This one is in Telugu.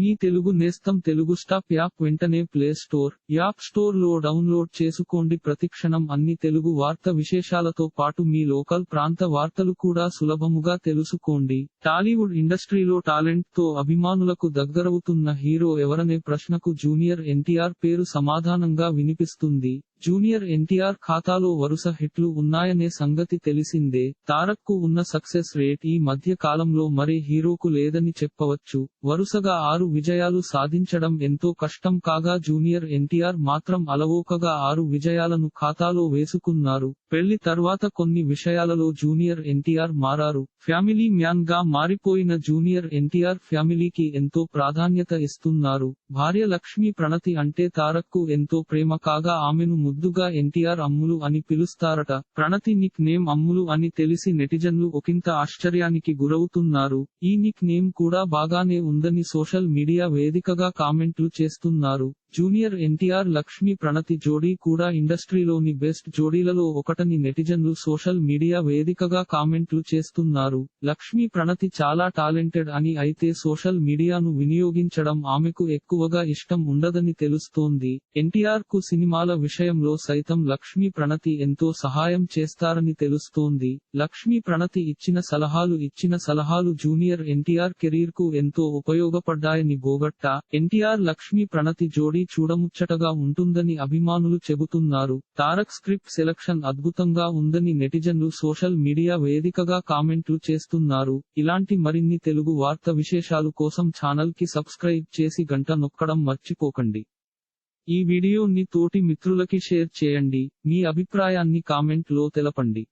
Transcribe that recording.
మీ తెలుగు నేస్తం తెలుగు స్టాప్ యాప్ వెంటనే ప్లే స్టోర్ యాప్ స్టోర్లో డౌన్లోడ్ చేసుకోండి. ప్రతిక్షణం అన్ని తెలుగు వార్త విశేషాలతో పాటు మీ లోకల్ ప్రాంత వార్తలు కూడా సులభముగా తెలుసుకోండి. టాలీవుడ్ ఇండస్ట్రీలో టాలెంట్తో అభిమానులకు దగ్గరవుతున్న హీరో ఎవరనే ప్రశ్నకు జూనియర్ ఎన్టీఆర్ పేరు సమాధానంగా వినిపిస్తుంది. జూనియర్ ఎన్టీఆర్ ఖాతాలో వరుస హిట్లు ఉన్నాయనే సంగతి తెలిసిందే. తారక్కు ఉన్న సక్సెస్ రేట్ ఈ మధ్య కాలంలో మరే హీరోకు లేదని చెప్పవచ్చు. వరుసగా ఆరు విజయాలు సాధించడం ఎంతో కష్టం కాగా జూనియర్ ఎన్టీఆర్ మాత్రం అలవోకగా ఆరు విజయాలను ఖాతాలో వేసుకున్నారు. పెళ్ళి తర్వాత కొన్ని విషయాలలో జూనియర్ ఎన్టీఆర్ మారారు. ఫ్యామిలీ మ్యాన్గా మారిపోయిన జూనియర్ ఎన్టీఆర్ ఫ్యామిలీకి ఎంతో ప్రాధాన్యత ఇస్తున్నారు. భార్య లక్ష్మీ ప్రణతి అంటే తారక్కు ఎంతో ప్రేమ కాగా ఆమెను ముద్దుగా ఎన్టీఆర్ అమ్ములు అని పిలుస్తారట. ప్రణతి నిక్ నేమ్ అమ్ములు అని తెలిసి నెటిజన్లు ఒకంత ఆశ్చర్యానికి గురవుతున్నారు. ఈ నిక్ నేమ్ కూడా బాగానే ఉందని సోషల్ మీడియా వేదికగా కామెంట్లు చేస్తున్నారు. జూనియర్ ఎన్టీఆర్ లక్ష్మీ ప్రణతి జోడీ కూడా ఇండస్ట్రీలోని బెస్ట్ జోడీలలో ఒకటని నెటిజన్లు సోషల్ మీడియా వేదికగా కామెంట్లు చేస్తున్నారు. లక్ష్మీ ప్రణతి చాలా టాలెంటెడ్ అని అయితే సోషల్ మీడియాను వినియోగించడం ఆమెకు ఎక్కువగా ఇష్టం ఉండదని తెలుస్తోంది. ఎన్టీఆర్కు సినిమాల విషయంలో సైతం లక్ష్మీ ప్రణతి ఎంతో సహాయం చేస్తారని తెలుస్తోంది. లక్ష్మీ ప్రణతి ఇచ్చిన సలహాలు ఇచ్చిన సలహాలు జూనియర్ ఎన్టీఆర్ కెరీర్కు ఎంతో ఉపయోగపడ్డాయని బోగట్ట. ఎన్టీఆర్ లక్ష్మీ ప్రణతి జోడీ చూడముచ్చటగా ఉంటుందని అభిమానులు చెబుతున్నారు. తారక్ స్క్రిప్ట్ సెలక్షన్ అద్భుతంగా ఉందని నెటిజన్లు సోషల్ మీడియా వేదికగా కామెంట్లు చేస్తున్నారు. ఇలాంటి మరిన్ని తెలుగు వార్త విశేషాలు కోసం ఛానల్కి సబ్స్క్రైబ్ చేసి గంట నొక్కడం మర్చిపోకండి. ఈ వీడియోని తోటి మిత్రులకి షేర్ చేయండి. మీ అభిప్రాయాన్ని కామెంట్లో తెలపండి.